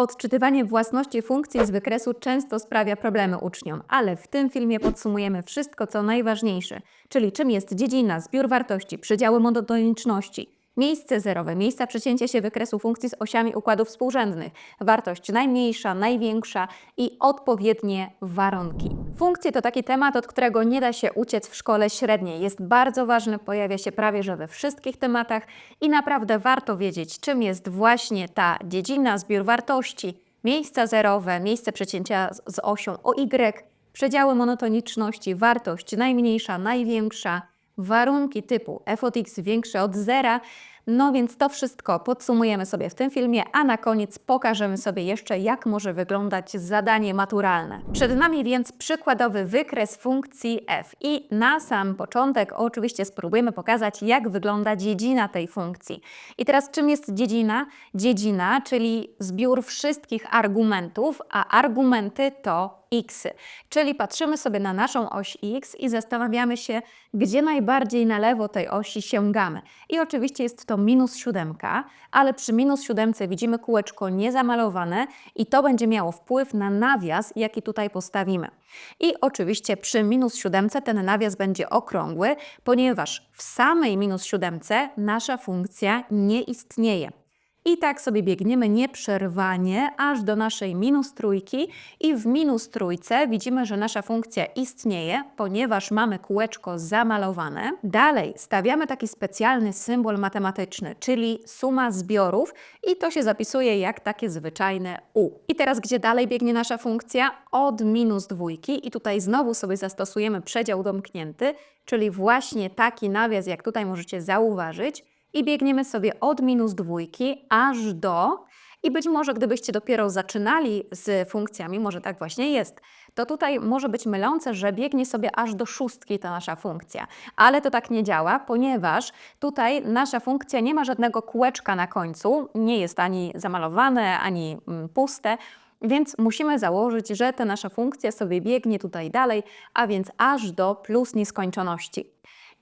Odczytywanie własności funkcji z wykresu często sprawia problemy uczniom, ale w tym filmie podsumujemy wszystko, co najważniejsze, czyli czym jest dziedzina, zbiór wartości, przedziały monotoniczności, miejsce zerowe, miejsca przecięcia się wykresu funkcji z osiami układów współrzędnych, wartość najmniejsza, największa i odpowiednie warunki. Funkcje to taki temat, od którego nie da się uciec w szkole średniej. Jest bardzo ważny, pojawia się prawie że we wszystkich tematach i naprawdę warto wiedzieć, czym jest właśnie ta dziedzina, zbiór wartości, miejsca zerowe, miejsce przecięcia z- osią OY, przedziały monotoniczności, wartość najmniejsza, największa, warunki typu f od x większe od zera. No więc to wszystko podsumujemy sobie w tym filmie, a na koniec pokażemy sobie jeszcze, jak może wyglądać zadanie maturalne. Przed nami więc przykładowy wykres funkcji f i na sam początek oczywiście spróbujemy pokazać, jak wygląda dziedzina tej funkcji. I teraz czym jest dziedzina? Dziedzina, czyli zbiór wszystkich argumentów, a argumenty to x. Czyli patrzymy sobie na naszą oś x i zastanawiamy się, gdzie najbardziej na lewo tej osi sięgamy. I oczywiście jest to minus siódemka, ale przy minus siódemce widzimy kółeczko niezamalowane i to będzie miało wpływ na nawias, jaki tutaj postawimy. I oczywiście przy minus siódemce ten nawias będzie okrągły, ponieważ w samej minus siódemce nasza funkcja nie istnieje. I tak sobie biegniemy nieprzerwanie aż do naszej minus trójki i w minus trójce widzimy, że nasza funkcja istnieje, ponieważ mamy kółeczko zamalowane. Dalej stawiamy taki specjalny symbol matematyczny, czyli suma zbiorów i to się zapisuje jak takie zwyczajne u. I teraz gdzie dalej biegnie nasza funkcja? Od minus dwójki i tutaj znowu sobie zastosujemy przedział domknięty, czyli właśnie taki nawias, jak tutaj możecie zauważyć i biegniemy sobie od minus dwójki aż do. I być może, gdybyście dopiero zaczynali z funkcjami, może tak właśnie jest, to tutaj może być mylące, że biegnie sobie aż do szóstki ta nasza funkcja. Ale to tak nie działa, ponieważ tutaj nasza funkcja nie ma żadnego kółeczka na końcu, nie jest ani zamalowane, ani mm, puste. Więc musimy założyć, że ta nasza funkcja sobie biegnie tutaj dalej, a więc aż do plus nieskończoności.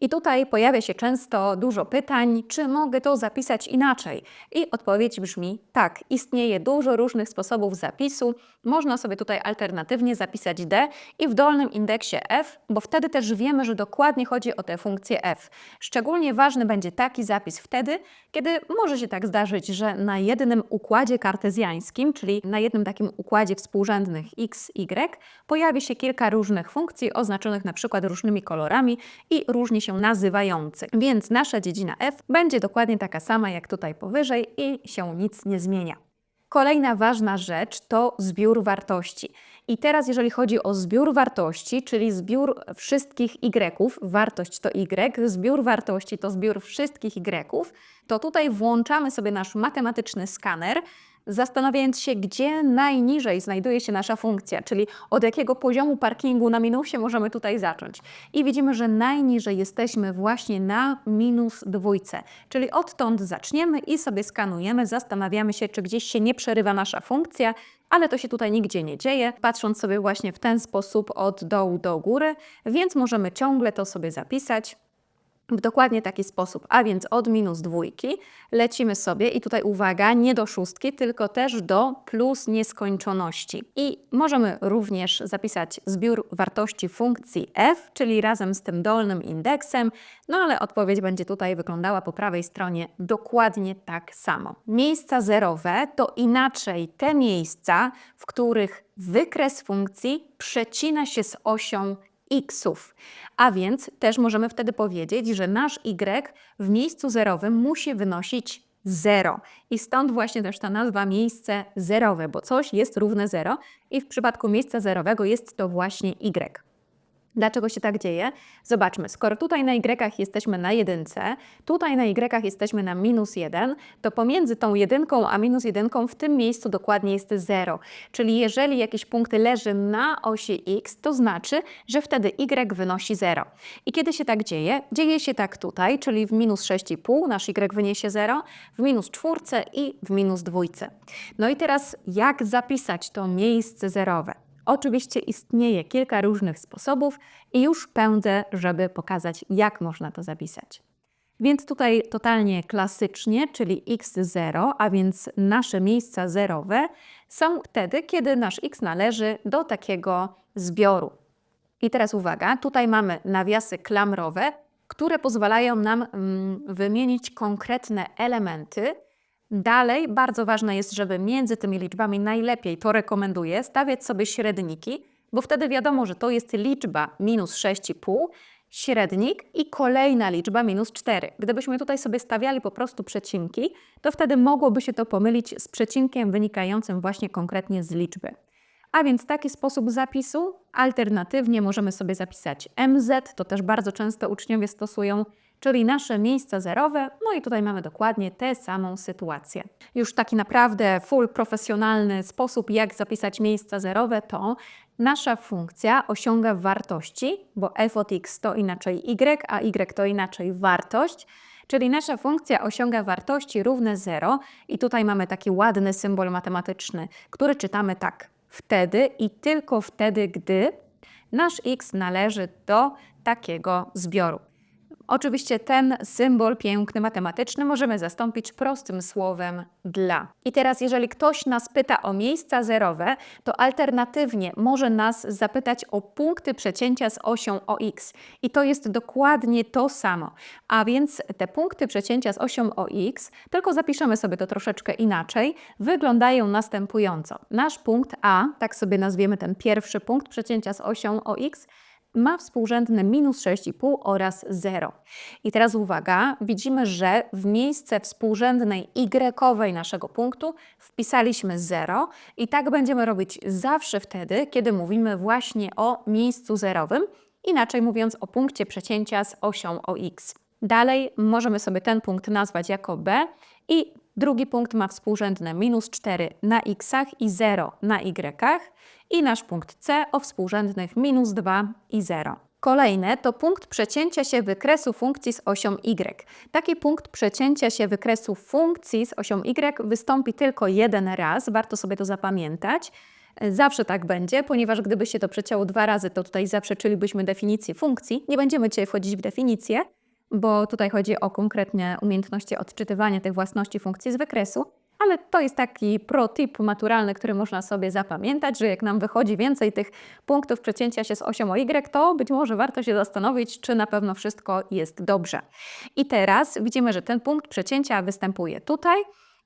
I tutaj pojawia się często dużo pytań, czy mogę to zapisać inaczej? I odpowiedź brzmi tak, istnieje dużo różnych sposobów zapisu. Można sobie tutaj alternatywnie zapisać d i w dolnym indeksie f, bo wtedy też wiemy, że dokładnie chodzi o tę funkcję f. Szczególnie ważny będzie taki zapis wtedy, kiedy może się tak zdarzyć, że na jednym układzie kartezjańskim, czyli na jednym takim układzie współrzędnych x, y, pojawi się kilka różnych funkcji oznaczonych na przykład różnymi kolorami i różnie się nazywających. Więc nasza dziedzina f będzie dokładnie taka sama jak tutaj powyżej i się nic nie zmienia. Kolejna ważna rzecz to zbiór wartości. I teraz, jeżeli chodzi o zbiór wartości, czyli zbiór wszystkich y, wartość to y, zbiór wartości to zbiór wszystkich y, to tutaj włączamy sobie nasz matematyczny skaner, zastanawiając się, gdzie najniżej znajduje się nasza funkcja, czyli od jakiego poziomu parkingu na minusie możemy tutaj zacząć. I widzimy, że najniżej jesteśmy właśnie na minus dwójce, czyli odtąd zaczniemy i sobie skanujemy, zastanawiamy się, czy gdzieś się nie przerywa nasza funkcja, ale to się tutaj nigdzie nie dzieje, patrząc sobie właśnie w ten sposób od dołu do góry, więc możemy ciągle to sobie zapisać w dokładnie taki sposób, a więc od minus dwójki lecimy sobie i tutaj uwaga, nie do szóstki, tylko też do plus nieskończoności. I możemy również zapisać zbiór wartości funkcji f, czyli razem z tym dolnym indeksem, no ale odpowiedź będzie tutaj wyglądała po prawej stronie dokładnie tak samo. Miejsca zerowe to inaczej te miejsca, w których wykres funkcji przecina się z osią xów. A więc też możemy wtedy powiedzieć, że nasz y w miejscu zerowym musi wynosić 0. I stąd właśnie też ta nazwa miejsce zerowe, bo coś jest równe 0 i w przypadku miejsca zerowego jest to właśnie y. Dlaczego się tak dzieje? Zobaczmy, skoro tutaj na y jesteśmy na jedynce, tutaj na y jesteśmy na minus 1, to pomiędzy tą jedynką a minus jedynką w tym miejscu dokładnie jest 0. Czyli jeżeli jakiś punkt leży na osi x, to znaczy, że wtedy y wynosi 0. I kiedy się tak dzieje? Dzieje się tak tutaj, czyli w minus 6,5 nasz y wyniesie 0, w minus czwórce i w minus dwójce. No i teraz jak zapisać to miejsce zerowe? Oczywiście istnieje kilka różnych sposobów i już pędzę, żeby pokazać, jak można to zapisać. Więc tutaj totalnie klasycznie, czyli x0, a więc nasze miejsca zerowe są wtedy, kiedy nasz x należy do takiego zbioru. I teraz uwaga, tutaj mamy nawiasy klamrowe, które pozwalają nam mm, wymienić konkretne elementy. Dalej bardzo ważne jest, żeby między tymi liczbami najlepiej, to rekomenduję, stawiać sobie średniki, bo wtedy wiadomo, że to jest liczba minus 6,5, średnik i kolejna liczba minus 4. Gdybyśmy tutaj sobie stawiali po prostu przecinki, to wtedy mogłoby się to pomylić z przecinkiem wynikającym właśnie konkretnie z liczby. A więc taki sposób zapisu. Alternatywnie możemy sobie zapisać MZ, to też bardzo często uczniowie stosują, czyli nasze miejsca zerowe. No i tutaj mamy dokładnie tę samą sytuację. Już taki naprawdę full profesjonalny sposób, jak zapisać miejsca zerowe, to nasza funkcja osiąga wartości, bo f od x to inaczej y, a y to inaczej wartość. Czyli nasza funkcja osiąga wartości równe 0 i tutaj mamy taki ładny symbol matematyczny, który czytamy tak. Wtedy i tylko wtedy, gdy nasz x należy do takiego zbioru. Oczywiście ten symbol piękny matematyczny możemy zastąpić prostym słowem dla. I teraz, jeżeli ktoś nas pyta o miejsca zerowe, to alternatywnie może nas zapytać o punkty przecięcia z osią OX. I to jest dokładnie to samo. A więc te punkty przecięcia z osią OX, tylko zapiszemy sobie to troszeczkę inaczej, wyglądają następująco. Nasz punkt A, tak sobie nazwiemy ten pierwszy punkt przecięcia z osią OX, ma współrzędne minus 6,5 oraz 0. I teraz uwaga, widzimy, że w miejsce współrzędnej y naszego punktu wpisaliśmy 0 i tak będziemy robić zawsze wtedy, kiedy mówimy właśnie o miejscu zerowym, inaczej mówiąc o punkcie przecięcia z osią OX. Dalej możemy sobie ten punkt nazwać jako B i drugi punkt ma współrzędne minus 4 na x i 0 na y i nasz punkt C o współrzędnych minus 2 i 0. Kolejne to punkt przecięcia się wykresu funkcji z osią y. Taki punkt przecięcia się wykresu funkcji z osią y wystąpi tylko jeden raz, warto sobie to zapamiętać. Zawsze tak będzie, ponieważ gdyby się to przecięło dwa razy, to tutaj zaprzeczylibyśmy definicję funkcji. Nie będziemy dzisiaj wchodzić w definicję, bo tutaj chodzi o konkretnie umiejętności odczytywania tych własności funkcji z wykresu. Ale to jest taki pro-tip maturalny, który można sobie zapamiętać, że jak nam wychodzi więcej tych punktów przecięcia się z osią y, to być może warto się zastanowić, czy na pewno wszystko jest dobrze. I teraz widzimy, że ten punkt przecięcia występuje tutaj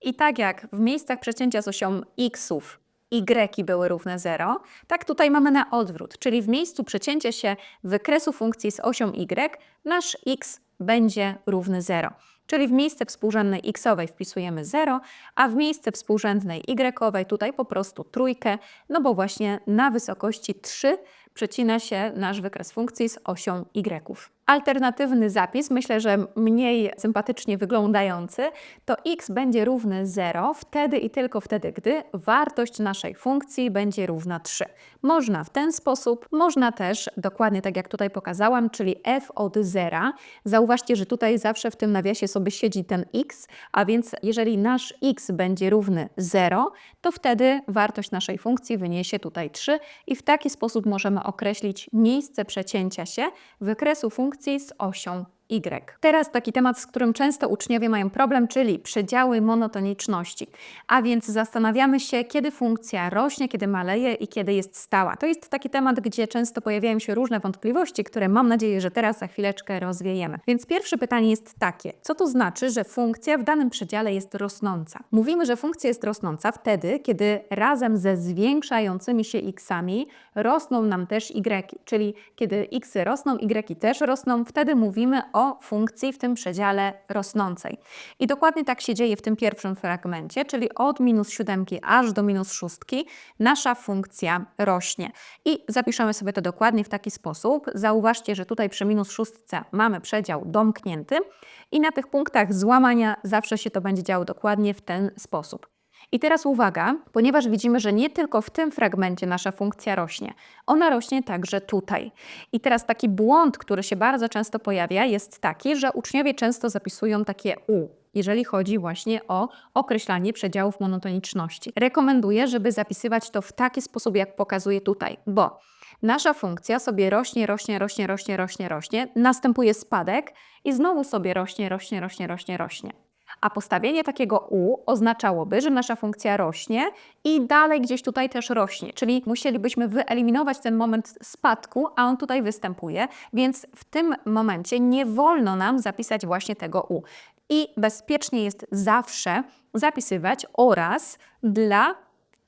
i tak jak w miejscach przecięcia z osią xów y były równe 0, tak tutaj mamy na odwrót, czyli w miejscu przecięcia się wykresu funkcji z osią y nasz x będzie równy 0. Czyli w miejsce współrzędnej xowej wpisujemy 0, a w miejsce współrzędnej y tutaj po prostu trójkę, no bo właśnie na wysokości 3 przecina się nasz wykres funkcji z osią y. Alternatywny zapis, myślę, że mniej sympatycznie wyglądający, to x będzie równy 0 wtedy i tylko wtedy, gdy wartość naszej funkcji będzie równa 3. Można w ten sposób, można też dokładnie tak jak tutaj pokazałam, czyli f od 0. Zauważcie, że tutaj zawsze w tym nawiasie sobie siedzi ten x, a więc jeżeli nasz x będzie równy 0, to wtedy wartość naszej funkcji wyniesie tutaj 3 i w taki sposób możemy określić miejsce przecięcia się wykresu funkcji z osią Y. Teraz taki temat, z którym często uczniowie mają problem, czyli przedziały monotoniczności. A więc zastanawiamy się, kiedy funkcja rośnie, kiedy maleje i kiedy jest stała. To jest taki temat, gdzie często pojawiają się różne wątpliwości, które mam nadzieję, że teraz za chwileczkę rozwiejemy. Więc pierwsze pytanie jest takie: co to znaczy, że funkcja w danym przedziale jest rosnąca? Mówimy, że funkcja jest rosnąca wtedy, kiedy razem ze zwiększającymi się x'ami rosną nam też y, czyli kiedy xy rosną, y też rosną, wtedy mówimy o funkcji w tym przedziale rosnącej. I dokładnie tak się dzieje w tym pierwszym fragmencie, czyli od minus siódemki aż do minus szóstki nasza funkcja rośnie. I zapiszemy sobie to dokładnie w taki sposób. Zauważcie, że tutaj przy minus szóstce mamy przedział domknięty i na tych punktach złamania zawsze się to będzie działo dokładnie w ten sposób. I teraz uwaga, ponieważ widzimy, że nie tylko w tym fragmencie nasza funkcja rośnie, ona rośnie także tutaj. I teraz taki błąd, który się bardzo często pojawia, jest taki, że uczniowie często zapisują takie U, jeżeli chodzi właśnie o określanie przedziałów monotoniczności. Rekomenduję, żeby zapisywać to w taki sposób, jak pokazuję tutaj, bo nasza funkcja sobie rośnie, rośnie, rośnie, rośnie, rośnie, rośnie, następuje spadek i znowu sobie rośnie, rośnie, rośnie, rośnie, rośnie. A postawienie takiego u oznaczałoby, że nasza funkcja rośnie i dalej gdzieś tutaj też rośnie, czyli musielibyśmy wyeliminować ten moment spadku, a on tutaj występuje, więc w tym momencie nie wolno nam zapisać właśnie tego u. I bezpiecznie jest zawsze zapisywać oraz dla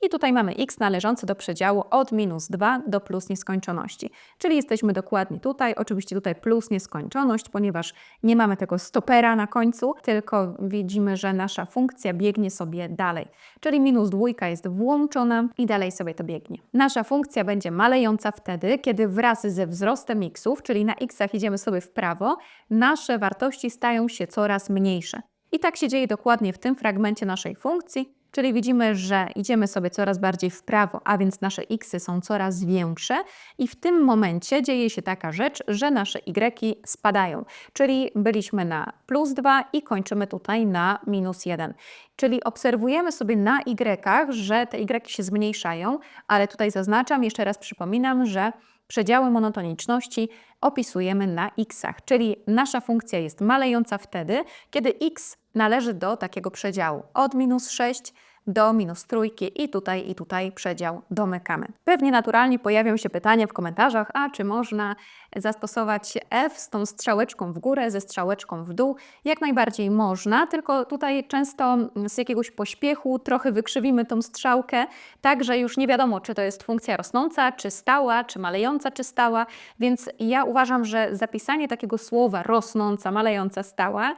i tutaj mamy x należący do przedziału od minus 2 do plus nieskończoności. Czyli jesteśmy dokładnie tutaj, oczywiście tutaj plus nieskończoność, ponieważ nie mamy tego stopera na końcu, tylko widzimy, że nasza funkcja biegnie sobie dalej. Czyli minus dwójka jest włączona i dalej sobie to biegnie. Nasza funkcja będzie malejąca wtedy, kiedy wraz ze wzrostem xów, czyli na xach idziemy sobie w prawo, nasze wartości stają się coraz mniejsze. I tak się dzieje dokładnie w tym fragmencie naszej funkcji, Czyli widzimy, że idziemy sobie coraz bardziej w prawo, a więc nasze xy są coraz większe i w tym momencie dzieje się taka rzecz, że nasze y spadają. Czyli byliśmy na plus 2 i kończymy tutaj na minus 1. Czyli obserwujemy sobie na y, że te y się zmniejszają, ale tutaj zaznaczam, jeszcze raz przypominam, że przedziały monotoniczności opisujemy na xach, czyli nasza funkcja jest malejąca wtedy, kiedy x należy do takiego przedziału. Od minus 6 do minus trójki i tutaj i tutaj przedział domykamy. Pewnie naturalnie pojawią się pytania w komentarzach, a czy można zastosować F z tą strzałeczką w górę, ze strzałeczką w dół? Jak najbardziej można, tylko tutaj często z jakiegoś pośpiechu trochę wykrzywimy tą strzałkę, tak że już nie wiadomo, czy to jest funkcja rosnąca, czy stała, czy malejąca, czy stała, więc ja uważam, że zapisanie takiego słowa rosnąca, malejąca, stała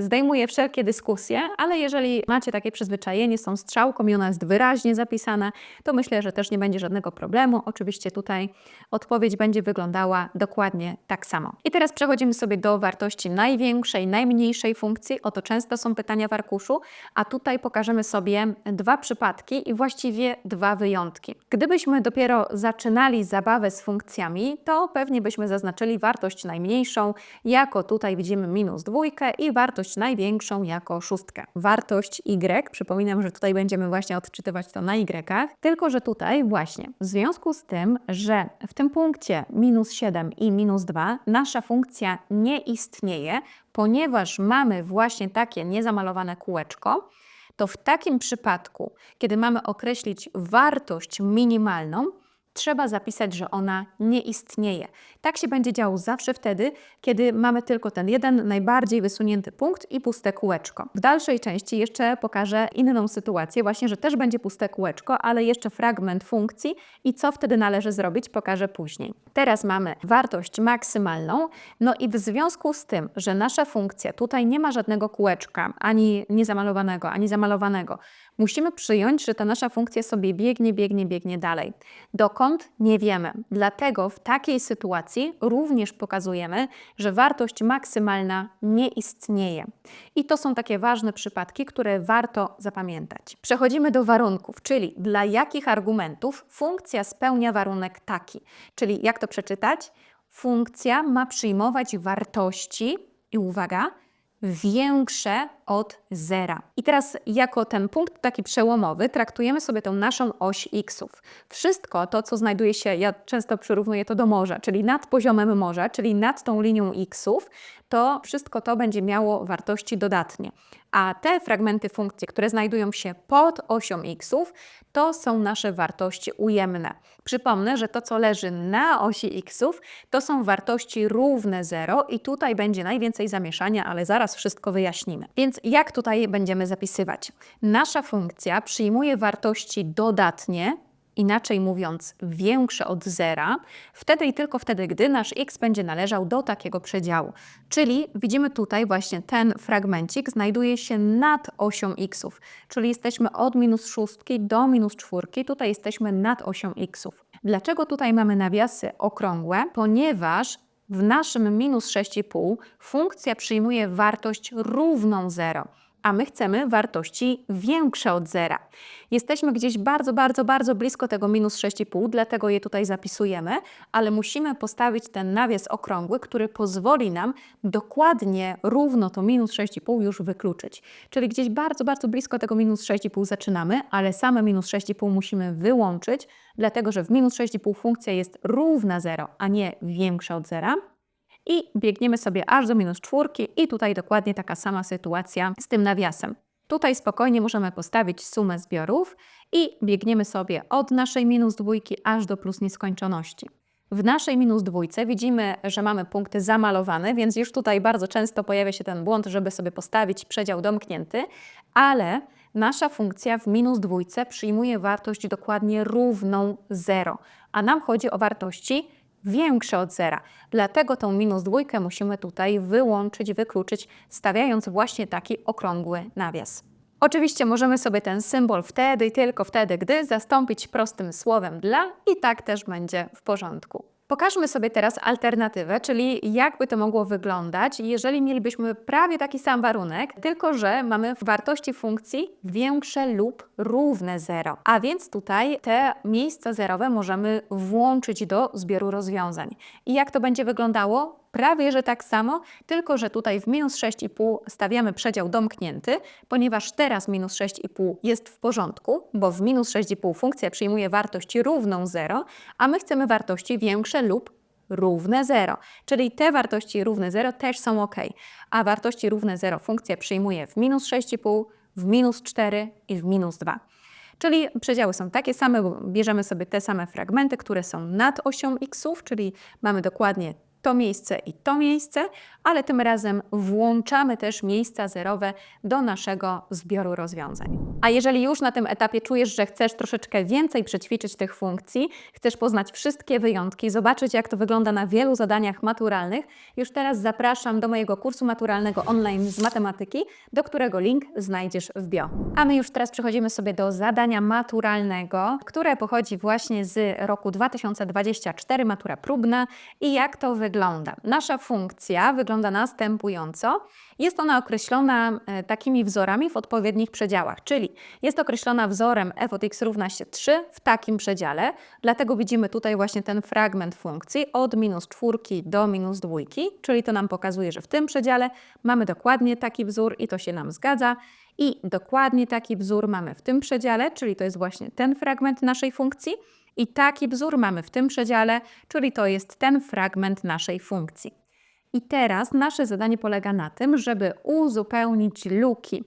zdejmuje wszelkie dyskusje, ale jeżeli macie takie przyzwyczajenie, są strzałką i ona jest wyraźnie zapisana, to myślę, że też nie będzie żadnego problemu. Oczywiście tutaj odpowiedź będzie wyglądała dokładnie tak samo. I teraz przechodzimy sobie do wartości największej, najmniejszej funkcji. Oto często są pytania w arkuszu, a tutaj pokażemy sobie dwa przypadki i właściwie dwa wyjątki. Gdybyśmy dopiero zaczynali zabawę z funkcjami, to pewnie byśmy zaznaczyli wartość najmniejszą, jako tutaj widzimy minus dwójkę i wartość największą jako szóstkę. Wartość y, przypominam, że tutaj będziemy właśnie odczytywać to na y, tylko że tutaj właśnie w związku z tym, że w tym punkcie minus 7 i minus 2 nasza funkcja nie istnieje, ponieważ mamy właśnie takie niezamalowane kółeczko, to w takim przypadku, kiedy mamy określić wartość minimalną, trzeba zapisać, że ona nie istnieje. Tak się będzie działo zawsze wtedy, kiedy mamy tylko ten jeden najbardziej wysunięty punkt i puste kółeczko. W dalszej części jeszcze pokażę inną sytuację, właśnie, że też będzie puste kółeczko, ale jeszcze fragment funkcji i co wtedy należy zrobić, pokażę później. Teraz mamy wartość maksymalną, no i w związku z tym, że nasza funkcja tutaj nie ma żadnego kółeczka, ani niezamalowanego, ani zamalowanego, musimy przyjąć, że ta nasza funkcja sobie biegnie, biegnie, biegnie dalej. Dokąd? Nie wiemy. Dlatego w takiej sytuacji również pokazujemy, że wartość maksymalna nie istnieje. I to są takie ważne przypadki, które warto zapamiętać. Przechodzimy do warunków, czyli dla jakich argumentów funkcja spełnia warunek taki. Czyli jak to przeczytać? Funkcja ma przyjmować wartości i uwaga, większe od zera. I teraz jako ten punkt taki przełomowy traktujemy sobie tą naszą oś xów. Wszystko to, co znajduje się, ja często przyrównuję to do morza, czyli nad poziomem morza, czyli nad tą linią xów, to wszystko to będzie miało wartości dodatnie. A te fragmenty funkcji, które znajdują się pod osią xów, to są nasze wartości ujemne. Przypomnę, że to, co leży na osi xów, to są wartości równe 0 i tutaj będzie najwięcej zamieszania, ale zaraz wszystko wyjaśnimy. Więc jak tutaj będziemy zapisywać? Nasza funkcja przyjmuje wartości dodatnie, inaczej mówiąc większe od zera, wtedy i tylko wtedy, gdy nasz x będzie należał do takiego przedziału. Czyli widzimy tutaj właśnie ten fragmencik znajduje się nad osią xów, czyli jesteśmy od minus szóstki do minus czwórki, tutaj jesteśmy nad osią xów. Dlaczego tutaj mamy nawiasy okrągłe? Ponieważ w naszym minus 6,5 funkcja przyjmuje wartość równą 0. a my chcemy wartości większe od zera. Jesteśmy gdzieś bardzo, bardzo, bardzo blisko tego minus 6,5, dlatego je tutaj zapisujemy, ale musimy postawić ten nawias okrągły, który pozwoli nam dokładnie równo to minus 6,5 już wykluczyć. Czyli gdzieś bardzo, bardzo blisko tego minus 6,5 zaczynamy, ale same minus 6,5 musimy wyłączyć, dlatego że w minus 6,5 funkcja jest równa 0, a nie większa od zera. I biegniemy sobie aż do minus czwórki i tutaj dokładnie taka sama sytuacja z tym nawiasem. Tutaj spokojnie możemy postawić sumę zbiorów i biegniemy sobie od naszej minus dwójki aż do plus nieskończoności. W naszej minus dwójce widzimy, że mamy punkty zamalowane, więc już tutaj bardzo często pojawia się ten błąd, żeby sobie postawić przedział domknięty, ale nasza funkcja w minus dwójce przyjmuje wartość dokładnie równą 0, a nam chodzi o wartości większe od zera. Dlatego tą minus dwójkę musimy tutaj wyłączyć, wykluczyć, stawiając właśnie taki okrągły nawias. Oczywiście możemy sobie ten symbol wtedy i tylko wtedy, gdy zastąpić prostym słowem dla i tak też będzie w porządku. Pokażmy sobie teraz alternatywę, czyli jakby to mogło wyglądać, jeżeli mielibyśmy prawie taki sam warunek, tylko że mamy w wartości funkcji większe lub równe 0. A więc tutaj te miejsca zerowe możemy włączyć do zbioru rozwiązań. I jak to będzie wyglądało? Prawie, że tak samo, tylko że tutaj w minus 6,5 stawiamy przedział domknięty, ponieważ teraz minus 6,5 jest w porządku, bo w minus 6,5 funkcja przyjmuje wartość równą 0, a my chcemy wartości większe lub równe 0. Czyli te wartości równe 0 też są ok, a wartości równe 0 funkcja przyjmuje w minus 6,5, w minus 4 i w minus 2. Czyli przedziały są takie same, bo bierzemy sobie te same fragmenty, które są nad osią xów, czyli mamy dokładnie to miejsce i to miejsce, ale tym razem włączamy też miejsca zerowe do naszego zbioru rozwiązań. A jeżeli już na tym etapie czujesz, że chcesz troszeczkę więcej przećwiczyć tych funkcji, chcesz poznać wszystkie wyjątki, zobaczyć jak to wygląda na wielu zadaniach maturalnych, już teraz zapraszam do mojego kursu maturalnego online z matematyki, do którego link znajdziesz w bio. A my już teraz przechodzimy sobie do zadania maturalnego, które pochodzi właśnie z roku 2024, matura próbna i jak to wygląda wygląda? Nasza funkcja wygląda następująco. Jest ona określona e, takimi wzorami w odpowiednich przedziałach, czyli jest określona wzorem f od x równa się 3 w takim przedziale, dlatego widzimy tutaj właśnie ten fragment funkcji od minus czwórki do minus dwójki, czyli to nam pokazuje, że w tym przedziale mamy dokładnie taki wzór i to się nam zgadza. I dokładnie taki wzór mamy w tym przedziale, czyli to jest właśnie ten fragment naszej funkcji. I taki wzór mamy w tym przedziale, czyli to jest ten fragment naszej funkcji. I teraz nasze zadanie polega na tym, żeby uzupełnić luki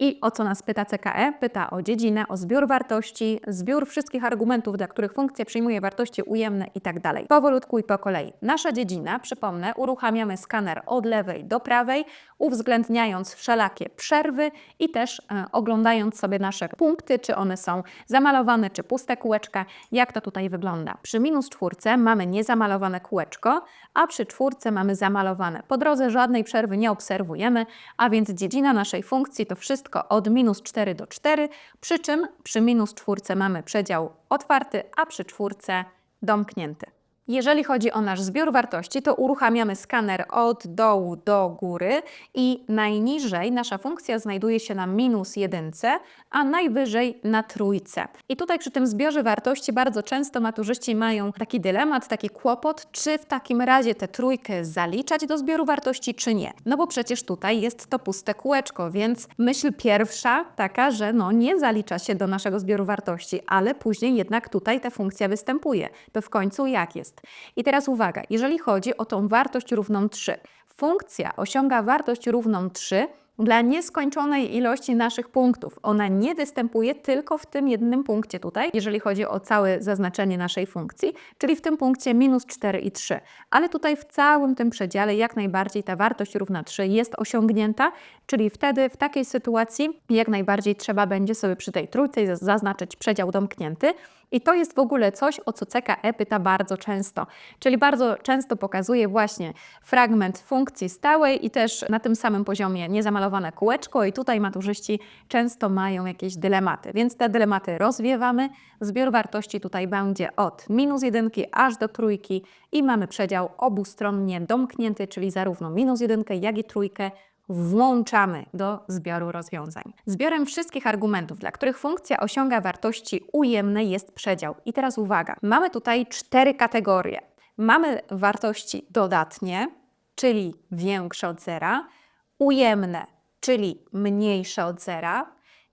i o co nas pyta CKE? Pyta o dziedzinę, o zbiór wartości, zbiór wszystkich argumentów, dla których funkcja przyjmuje wartości ujemne i tak. Powolutku i po kolei. Nasza dziedzina, przypomnę, uruchamiamy skaner od lewej do prawej, uwzględniając wszelakie przerwy i też e, oglądając sobie nasze punkty, czy one są zamalowane, czy puste kółeczka, jak to tutaj wygląda. Przy minus czwórce mamy niezamalowane kółeczko, a przy czwórce mamy zamalowane. Po drodze żadnej przerwy nie obserwujemy, a więc dziedzina naszej funkcji to wszystko od minus 4 do 4, przy czym przy minus czwórce mamy przedział otwarty, a przy czwórce domknięty. Jeżeli chodzi o nasz zbiór wartości, to uruchamiamy skaner od dołu do góry i najniżej nasza funkcja znajduje się na minus jedynce, a najwyżej na trójce. I tutaj przy tym zbiorze wartości bardzo często maturzyści mają taki dylemat, taki kłopot, czy w takim razie tę trójkę zaliczać do zbioru wartości, czy nie. No bo przecież tutaj jest to puste kółeczko, więc myśl pierwsza taka, że no nie zalicza się do naszego zbioru wartości, ale później jednak tutaj ta funkcja występuje. To w końcu jak jest? I teraz uwaga, jeżeli chodzi o tą wartość równą 3, funkcja osiąga wartość równą 3 dla nieskończonej ilości naszych punktów. Ona nie występuje tylko w tym jednym punkcie tutaj, jeżeli chodzi o całe zaznaczenie naszej funkcji, czyli w tym punkcie minus 4 i 3. Ale tutaj w całym tym przedziale jak najbardziej ta wartość równa 3 jest osiągnięta, czyli wtedy w takiej sytuacji jak najbardziej trzeba będzie sobie przy tej trójce zaznaczyć przedział domknięty, i to jest w ogóle coś, o co CKE pyta bardzo często. Czyli bardzo często pokazuje właśnie fragment funkcji stałej i też na tym samym poziomie niezamalowane kółeczko i tutaj maturzyści często mają jakieś dylematy. Więc te dylematy rozwiewamy. Zbiór wartości tutaj będzie od minus jedynki aż do trójki i mamy przedział obustronnie domknięty, czyli zarówno minus jedynkę, jak i trójkę włączamy do zbioru rozwiązań. Zbiorem wszystkich argumentów, dla których funkcja osiąga wartości ujemne jest przedział. I teraz uwaga, mamy tutaj cztery kategorie. Mamy wartości dodatnie, czyli większe od zera, ujemne, czyli mniejsze od zera,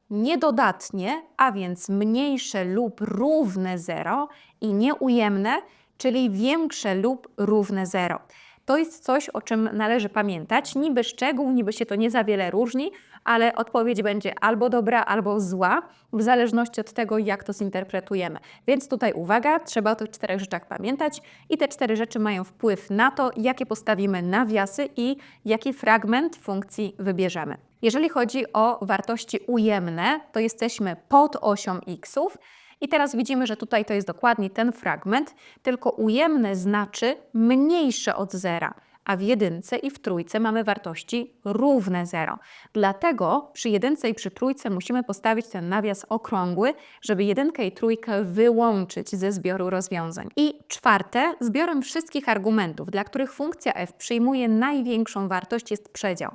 niedodatnie, a więc mniejsze lub równe 0 i nieujemne, czyli większe lub równe 0. To jest coś, o czym należy pamiętać. Niby szczegół, niby się to nie za wiele różni, ale odpowiedź będzie albo dobra, albo zła, w zależności od tego, jak to zinterpretujemy. Więc tutaj uwaga, trzeba o tych czterech rzeczach pamiętać i te cztery rzeczy mają wpływ na to, jakie postawimy nawiasy i jaki fragment funkcji wybierzemy. Jeżeli chodzi o wartości ujemne, to jesteśmy pod osią xów. I teraz widzimy, że tutaj to jest dokładnie ten fragment, tylko ujemne znaczy mniejsze od zera, a w jedynce i w trójce mamy wartości równe 0. Dlatego przy jedynce i przy trójce musimy postawić ten nawias okrągły, żeby jedynkę i trójkę wyłączyć ze zbioru rozwiązań. I czwarte, zbiorem wszystkich argumentów, dla których funkcja f przyjmuje największą wartość jest przedział.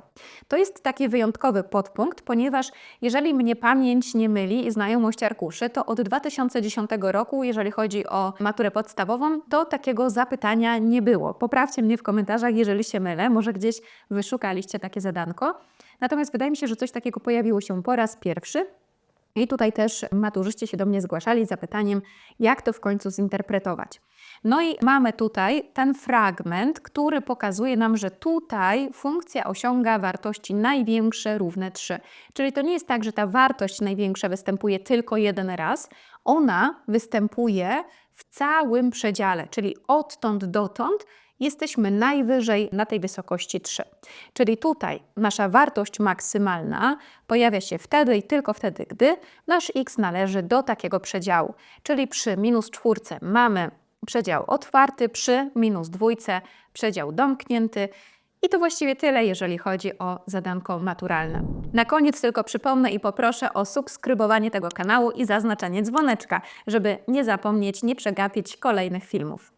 To jest taki wyjątkowy podpunkt, ponieważ jeżeli mnie pamięć nie myli i znajomość arkuszy, to od 2010 roku, jeżeli chodzi o maturę podstawową, to takiego zapytania nie było. Poprawcie mnie w komentarzach, jeżeli się mylę, może gdzieś wyszukaliście takie zadanko. Natomiast wydaje mi się, że coś takiego pojawiło się po raz pierwszy. I tutaj też maturzyści się do mnie zgłaszali z zapytaniem, jak to w końcu zinterpretować. No i mamy tutaj ten fragment, który pokazuje nam, że tutaj funkcja osiąga wartości największe równe 3. Czyli to nie jest tak, że ta wartość największa występuje tylko jeden raz. Ona występuje w całym przedziale, czyli odtąd dotąd jesteśmy najwyżej na tej wysokości 3. Czyli tutaj nasza wartość maksymalna pojawia się wtedy i tylko wtedy, gdy nasz x należy do takiego przedziału. Czyli przy minus czwórce mamy przedział otwarty, przy minus dwójce przedział domknięty. I to właściwie tyle, jeżeli chodzi o zadanko maturalne. Na koniec tylko przypomnę i poproszę o subskrybowanie tego kanału i zaznaczenie dzwoneczka, żeby nie zapomnieć, nie przegapić kolejnych filmów.